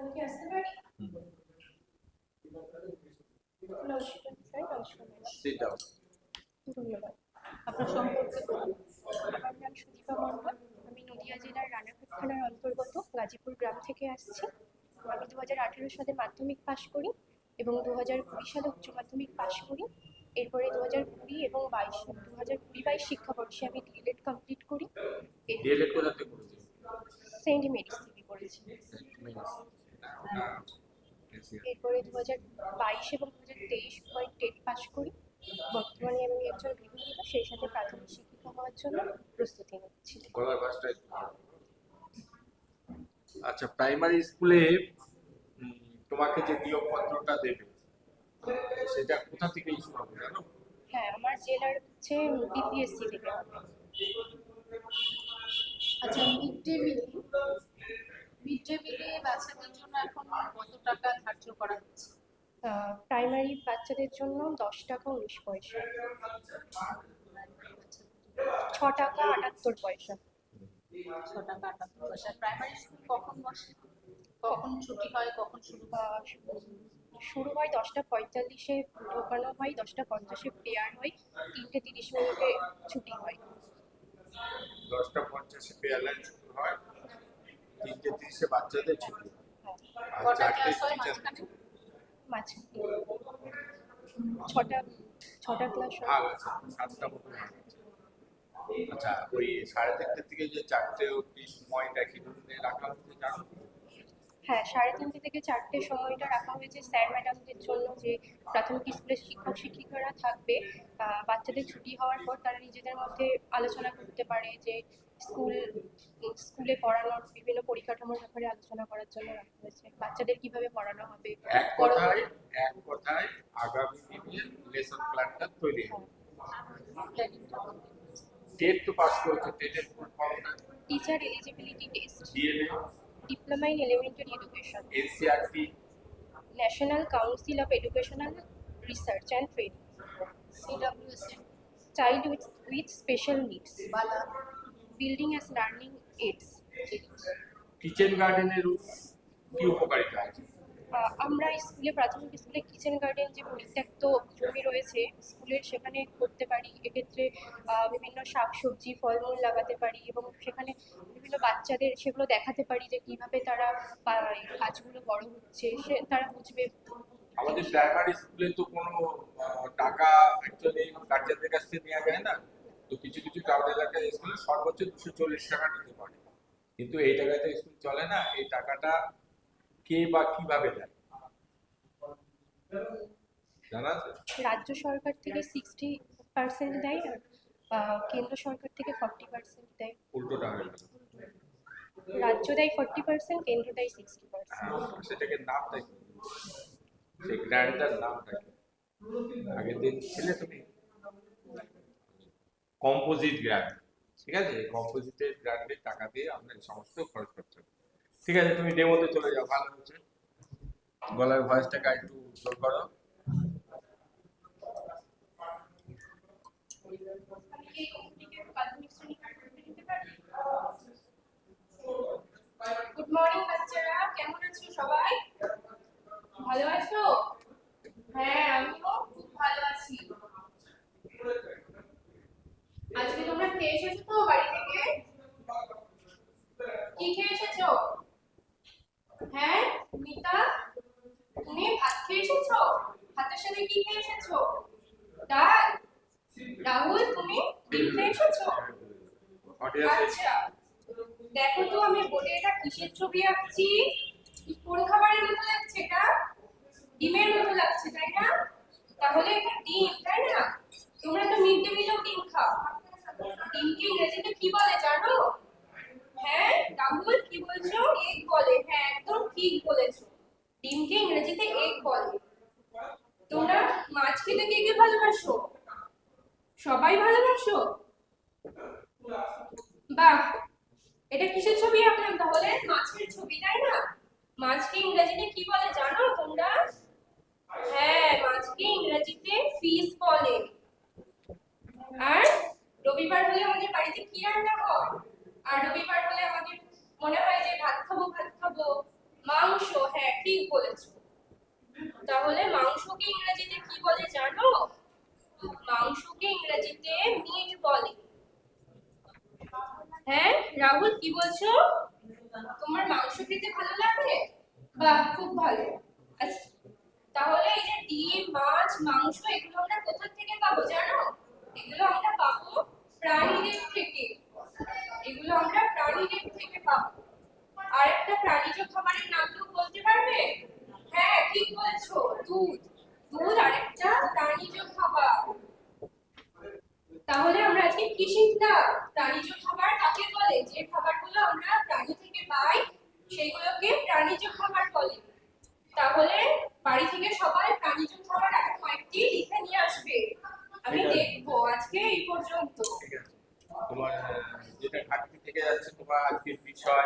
আমি কি আসতে পারি? ধন্যবাদ। আপনার সম্পর্কে আমার নাম সুদীপা মণ্ডল। আমি নদিয়া জেলার রানাঘাট থানার অন্তর্গত গাজীপুর গ্রাম থেকে আসছি। আমি দু হাজার আঠেরো সালে মাধ্যমিক পাশ করি এবং দু হাজার কুড়ি সালে উচ্চ মাধ্যমিক পাশ করি। এরপরে দু হাজার কুড়ি এবং বাইশ দু হাজার কুড়ি বাইশ শিক্ষাবর্ষে আমি ডিএলএড কমপ্লিট করি। সেন্ট মেরিস থেকে করেছি। এরপরে দু হাজার বাইশ এবং দু হাজার তেইশ পয়েন্ট টেট পাস করি। বর্তমানে আমি একজন গৃহবধূ সেই সাথে প্রাথমিক শিক্ষিকা হওয়ার জন্য প্রস্তুতি নিচ্ছি। আচ্ছা প্রাইমারি স্কুলে তোমাকে যে নিয়োগপত্রটা দেবে সেটা কোথা থেকে ইস্যু হবে জানো? হ্যাঁ আমার জেলার হচ্ছে বিপিএসসি থেকে। আচ্ছা। Mid day meal mid day মিলে বাচ্চাদের জন্য এখন কত টাকা ধার্য করা হচ্ছে প্রাইমারি বাচ্চাদের জন্য দশ টাকা উনিশ পয়সা। ছ টাকা আটাত্তর পয়সা। ছ টাকা আটাত্তর পয়সা। প্রাইমারি স্কুল কখন বসে? কখন ছুটি হয়? কখন শুরু হয়? শুরু হয় দশটা পঁয়তাল্লিশে ঢোকানো হয় দশটা পঞ্চাশে প্রেয়ার হয় তিনটে তিরিশ মিনিটে ছুটি হয়। দশটা পঞ্চাশে পেয়ারলাইন শুরু হয় তিনটে তিরিশে বাচ্চাদের ছুটি। হয়। আর চারটে ক্লাস ছটা ছটা ক্লাস আছে সাতটা আচ্ছা ওই সাড়ে তিনটের থেকে যে চারটে অব্দি সময়টা কি রাখা হচ্ছে, জানো? হ্যাঁ সাড়ে তিনটে থেকে চারটে সময়টা রাখা হয়েছে স্যার ম্যাডামদের জন্য যে প্রাথমিক স্কুলের শিক্ষক শিক্ষিকারা থাকবে। বাচ্চাদের ছুটি হওয়ার পর তারা নিজেদের মধ্যে আলোচনা করতে পারে যে স্কুল স্কুলে পড়ানোর বিভিন্ন পরিকাঠামোর ব্যাপারে আলোচনা করার জন্য রাখা হয়েছে। বাচ্চাদের কীভাবে পড়ানো হবে এক কথায় এক কথায় আগামী দিনের লেসন প্ল্যানটা তৈরি হবে। টেট তো পাস করেছে টেটের teacher eligibility test DElEd diploma in elementary education NCRT national council of educational research and training CWSM child with with special needs BALA building as learning aids kitchen গার্ডেনের কি উপকারিতা আছে আহ, আমরা স্কুলে, প্রাথমিক স্কুলে কিচেন গার্ডেন যে পরিত্যক্ত জমি রয়েছে স্কুলের সেখানে করতে পারি। এক্ষেত্রে বিভিন্ন শাক সবজি ফলমূল লাগাতে পারি এবং সেখানে বিভিন্ন বাচ্চাদের সেগুলো দেখাতে পারি যে কীভাবে তারা গাছগুলো বড় হচ্ছে। সে, তারা বুঝবে। আমাদের প্রাইমারি স্কুলে তো কোনো টাকা অ্যাকচুয়ালি গার্জেনদের কাছ থেকে নেওয়া যায় না। তো কিছু কিছু এলাকার স্কুলে সর্বোচ্চ দুশো চল্লিশ টাকা নিতে পারে। কিন্তু এই টাকাতে স্কুল চলে না, এই টাকাটা কে বা কীভাবে দেয় জানা আছে? রাজ্য সরকার থেকে সিক্সটি পার্সেন্ট দেয় কেন্দ্র সরকার থেকে ফর্টি পার্সেন্ট দেয়। উল্টোটা হয়ে গেল। রাজ্য দেয় ফর্টি পার্সেন্ট কেন্দ্র দেয় সিক্সটি পার্সেন্ট হ্যাঁ, সেটাকে নামটা কি সেই গ্র্যান্ডটার নামটা কি আগের দিন ছিলে তুমি? কম্পোজিট গ্র্যান্ড ঠিক আছে? কম্পোজিটের গ্র্যান্ডের টাকা দিয়ে আমরা সমস্ত খরচ করতে হবে ঠিক আছে, তুমি ডেমোতে চলে যাও, ভালো হচ্ছে গলার ভয়েসটাকে একটু জোর করো। গুড মর্নিং বাচ্চারা। কেমন আছো সবাই? ভালো আছো? হ্যাঁ আমিও খুব ভালো আছি। আজকে তোমরা খেয়ে এসেছ তো বাড়ি থেকে? কি খেয়ে এসেছ? হ্যাঁ মিতা তুমি ভাত খেয়ে এসেছ ভাতের সাথে কি খেয়ে এসেছ ডাল? রাহুল তুমি ডিম খেয়ে এসেছ আচ্ছা দেখো তো আমি বোর্ডে এটা কিসের ছবি আঁকছি? কোন খাবারের মতো লাগছে এটা? ডিমের মতো লাগছে তাই না? তাহলে এটা ডিম তাই না? তোমরা তো মিড ডে মিলেও ডিম খাও। ডিমকে ইংরেজিতে কি বলে জানো? হ্যাঁ রাহুল কি বলছো এগ বলে হ্যাঁ একদম ঠিক বলেছ। ডিমকে ইংরেজিতে এগ বলে। তোমরা মাছ খেতে কে কে ভালোবাসো? সবাই ভালোবাসো? বাহ, এটা কিসের ছবি আঁকলাম তাহলে? মাছের ছবি, তাই না? মাছকে ইংরেজিতে কি বলে জানো তোমরা? হ্যাঁ মাছকে ইংরেজিতে ফিশ বলে। আর রবিবার হলে আমাদের বাড়িতে কি রান্না হয়? আর রবিবার হলে আমাদের মনে হয় যে ভাত খাব ভাত খাব। মাংস হ্যাঁ ঠিক বলেছ। তাহলে মাংসকে ইংরেজিতে কি বলে জানো? মাংসকে ইংরেজিতে মিট বলে। হ্যাঁ রাহুল, কি বলছো? তোমার মাংস খেতে ভালো লাগে? বাহ, খুব ভালো। আচ্ছা তাহলে এই যে ডিম, মাছ, মাংস, এগুলো আমরা কোথা থেকে পাবো জানো? এগুলো আমরা পাবো প্রাণীদের থেকে এগুলো আমরা প্রাণীদের থেকে পাবো আর একটা প্রাণীজ খাবারের নাম কেউ বলতে পারবে হ্যাঁ ঠিক বলেছ দুধ দুধ আরেকটা প্রাণীজ খাবার তাহলে আজকে প্রাণীজ খাবার কাকে বলে যে খাবারগুলো আমরা প্রাণী থেকে পাই সেগুলোকে প্রাণীজ খাবার বলে। তাহলে বাড়ি থেকে সবাই প্রাণীজ খাবার আগে কয়েকটি লিখে নিয়ে আসবে। আমি দেখব আজকে এই পর্যন্ত। তোমার যেটা ঘাটতি থেকে যাচ্ছে তোমার আজকের বিষয়